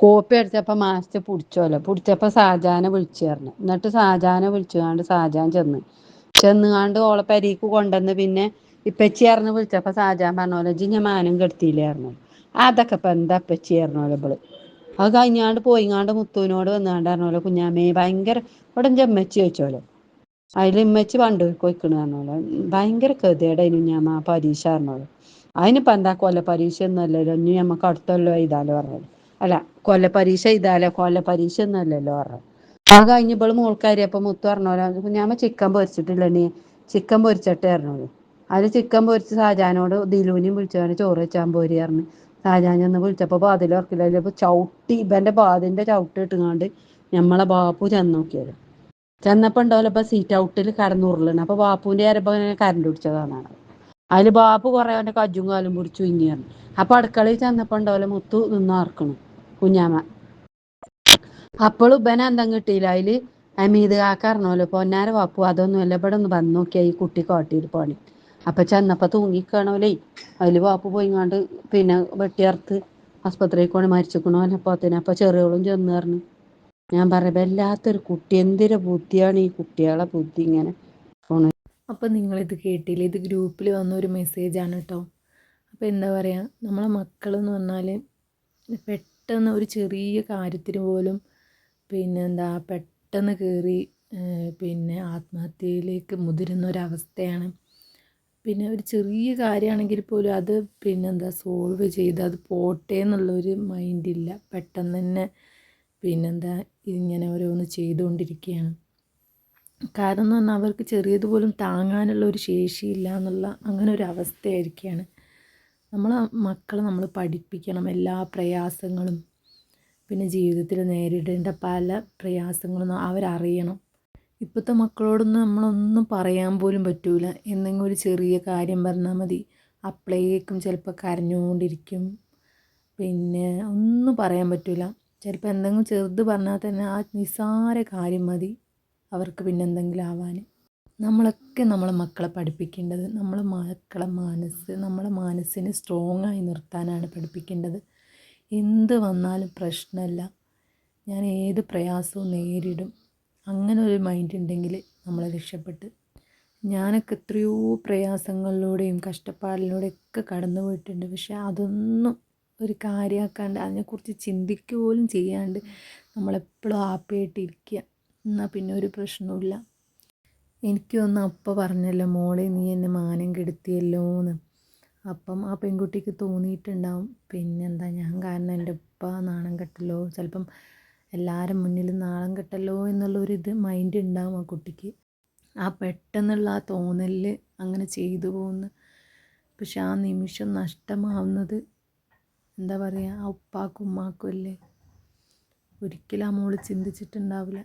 Copy അടിച്ചപ്പോ master പുടിച്ചോലോ പുടിച്ചപ്പോ ഷാജാനെ വിളിച്ചു പറഞ്ഞു. എന്നിട്ട് ഷാജാനെ വിളിച്ചുകാണ്ട് സാജാൻ ചെന്ന്. ചെന്നുകാണ്ട് ഓളെ പരീക്ക് കൊണ്ടുവന്ന് പിന്നെ ഇപ്പച്ചി അറിഞ്ഞ് വിളിച്ചപ്പോ ഷാജാൻ പറഞ്ഞോലോ ജി ഞാൻ മാനം കെടുത്തിയില്ലേ പറഞ്ഞു അതൊക്കെ ഇപ്പൊ എന്താ ഇപ്പച്ചി പറഞ്ഞോലോ ഇവൾ. അത് കഴിഞ്ഞാണ്ട് പോയിങ്ങാണ്ട് മുത്തുവിനോട് വന്നാണ്ട് പറഞ്ഞോലോ കുഞ്ഞാമ്മേ ഭയങ്കര ഇവിടെ ചെമ്മച്ചി ചോദിച്ചോലോ. അതിൽ ഇമ്മച്ചി പണ്ട് പോയിക്കണ് പറഞ്ഞോലോ. ഭയങ്കര ഗതികേടായിരുന്നു കുഞ്ഞാമ്മ ആ പരീക്ഷ പറഞ്ഞോലോ. അതിനിപ്പോ എന്താ കൊല്ല പരീക്ഷ ഒന്നും അല്ലല്ലോ. ഇനി നമുക്ക് അടുത്തല്ലോ ഇതാലോ പറഞ്ഞോലോ. അല്ല കൊല്ല പരീക്ഷ എഴുതാലോ? കൊല്ല പരീക്ഷ ഒന്നും അല്ലല്ലോ പറഞ്ഞു അത് കഴിഞ്ഞപ്പോൾ മോൾക്കാരി അപ്പൊ മുത്തു പറഞ്ഞോലോ ഞാൻ ചിക്കൻ നീ. ചിക്കൻ പൊരിച്ചട്ടെ പറഞ്ഞോളി അതിൽ ചിക്കൻ പൊരിച്ച് സാജാനോട് ദിലൂനിയും വിളിച്ചു. ചോറ് വെച്ചാൻ പോരി പറഞ്ഞു. ഷാജാൻ ഒന്ന് വിളിച്ചപ്പോ ഉറക്കില്ല തുറക്കില്ല. ചവിട്ടി ഇവന്റെ ബാതിന്റെ ചവിട്ട് ഇട്ടുകൊണ്ട് ഞമ്മളെ ബാപ്പു ചെന്ന് നോക്കിയത്. ചെന്നപ്പോ ഉണ്ടാവല്ലോ സീറ്റ് ഔട്ടിൽ കടന്നുരുളണ് അപ്പൊ ബാപ്പുവിന്റെ വിചാരം ഇങ്ങനെ കരണ്ട് പിടിച്ചതാണ്. അതിൽ ബാപ്പു കൊറേ അവന്റെ കജ്ജും കാലും പിടിച്ചു ഇങ്ങനെയാണ് പറഞ്ഞു. അപ്പൊ അടുക്കളയിൽ ചെന്നപ്പോ ഉണ്ടാവല്ലോ മുത്തു നിന്നാർക്കണു കുഞ്ഞാമ്മ. അപ്പോളും ഇവന് അന്തം കിട്ടിയില്ല? അതിൽ അമീത് കാക്ക പറഞ്ഞോലോ പൊന്നാര വാപ്പു അതൊന്നും അല്ല ഇവിടെ ഒന്ന് വന്ന് നോക്കിയാ ഈ കുട്ടി കോട്ടിയിൽ പോണി അപ്പൊ ചെന്നപ്പോൾ തൂങ്ങിക്കണോലേ അതിൽ ബാപ്പു പോയിങ്ങാണ്ട് പിന്നെ വെട്ടിയർത്ത് ആസ്പത്രിയിൽ കൊണ്ട് മരിച്ചിക്കണു അപ്പോത്തിന്. അപ്പൊ ചെറിയോളും ചെന്ന് പറഞ്ഞു ഞാൻ പറയാം വല്ലാത്തൊരു കുട്ടി എന്തൊരു ബുദ്ധിയാണ് ഈ കുട്ടികളെ ബുദ്ധി ഇങ്ങനെ. അപ്പൊ നിങ്ങൾ ഇത് കേട്ടില്ല? ഇത് ഗ്രൂപ്പിൽ വന്ന ഒരു മെസ്സേജാണ് കേട്ടോ അപ്പോൾ എന്താ പറയുക നമ്മളെ മക്കളെന്ന് പറഞ്ഞാൽ പെട്ടെന്ന് ഒരു ചെറിയ കാര്യത്തിന് പോലും പിന്നെ എന്താ പെട്ടെന്ന് കയറി പിന്നെ ആത്മഹത്യയിലേക്ക് മുതിരുന്ന ഒരവസ്ഥയാണ്. പിന്നെ ഒരു ചെറിയ കാര്യമാണെങ്കിൽ പോലും അത് പിന്നെന്താ സോൾവ് ചെയ്ത് അത് പോട്ടെ എന്നുള്ളൊരു മൈൻഡില്ല പെട്ടെന്ന് തന്നെ പിന്നെന്താ ഇങ്ങനെ ഓരോന്ന് ചെയ്തുകൊണ്ടിരിക്കുകയാണ്. കാരണം എന്ന് പറഞ്ഞാൽ അവർക്ക് ചെറിയതുപോലും താങ്ങാനുള്ള ഒരു ശേഷിയില്ല എന്നുള്ള അങ്ങനെ ഒരു അവസ്ഥയായിരിക്കുകയാണ്. നമ്മൾ മക്കളെ നമ്മൾ പഠിപ്പിക്കണം എല്ലാ പ്രയാസങ്ങളും. പിന്നെ ജീവിതത്തിൽ നേരിടേണ്ട പല പ്രയാസങ്ങളും അവരറിയണം. ഇപ്പോഴത്തെ മക്കളോടൊന്നും നമ്മളൊന്നും പറയാൻ പോലും പറ്റൂല. എന്തെങ്കിലും ഒരു ചെറിയ കാര്യം പറഞ്ഞാൽ മതി. അപ്പോഴേക്കും ചിലപ്പോൾ കരഞ്ഞുകൊണ്ടിരിക്കും പിന്നെ ഒന്നും പറയാൻ പറ്റൂല. ചിലപ്പോൾ എന്തെങ്കിലും ചെറുത് പറഞ്ഞാൽ തന്നെ ആ നിസ്സാര കാര്യം മതി. അവർക്ക് പിന്നെ എന്തെങ്കിലും ആവാൻ നമ്മളൊക്കെ നമ്മളെ മക്കളെ പഠിപ്പിക്കേണ്ടത് നമ്മളെ മക്കളെ മനസ്സ് നമ്മളെ മനസ്സിനെ സ്ട്രോങ് ആയി നിർത്താനാണ് പഠിപ്പിക്കേണ്ടത്. എന്ത് വന്നാലും പ്രശ്നമല്ല. ഞാൻ ഏത് പ്രയാസവും നേരിടും. അങ്ങനെ ഒരു മൈൻഡ് ഉണ്ടെങ്കിൽ നമ്മളെ രക്ഷപ്പെട്ട് ഞാനൊക്കെ എത്രയോ പ്രയാസങ്ങളിലൂടെയും കഷ്ടപ്പാടിലൂടെയൊക്കെ കടന്നു പോയിട്ടുണ്ട്. പക്ഷെ അതൊന്നും ഒരു കാര്യമാക്കാണ്ട് അതിനെക്കുറിച്ച് ചിന്തിക്കുക പോലും ചെയ്യാണ്ട് നമ്മളെപ്പോഴും ഹാപ്പിയായിട്ടിരിക്കുക എന്നാൽ പിന്നെ ഒരു പ്രശ്നവുമില്ല. എനിക്ക് അപ്പം പറഞ്ഞല്ലോ മോളെ നീ എന്നെ മാനം കെടുത്തിയല്ലോ എന്ന് അപ്പം ആ പെൺകുട്ടിക്ക് തോന്നിയിട്ടുണ്ടാവും പിന്നെന്താ ഞാൻ കാരണം എന്റെ ഉപ്പ നാണം കെട്ടല്ലോ ചിലപ്പം എല്ലാവരും മുന്നിൽ നാണം കെട്ടല്ലോ എന്നുള്ളൊരിത് മൈൻഡ് ഉണ്ടാവും ആ കുട്ടിക്ക്. ആ പെട്ടെന്നുള്ള ആ തോന്നലിൽ അങ്ങനെ ചെയ്തു പോകുന്നു പക്ഷെ ആ നിമിഷം നഷ്ടമാവുന്നത് എന്താ പറയുക ആ ഉപ്പാക്കും ഉമ്മാക്കും അല്ലേ? ഒരിക്കലും ആ മോൾ ചിന്തിച്ചിട്ടുണ്ടാവില്ല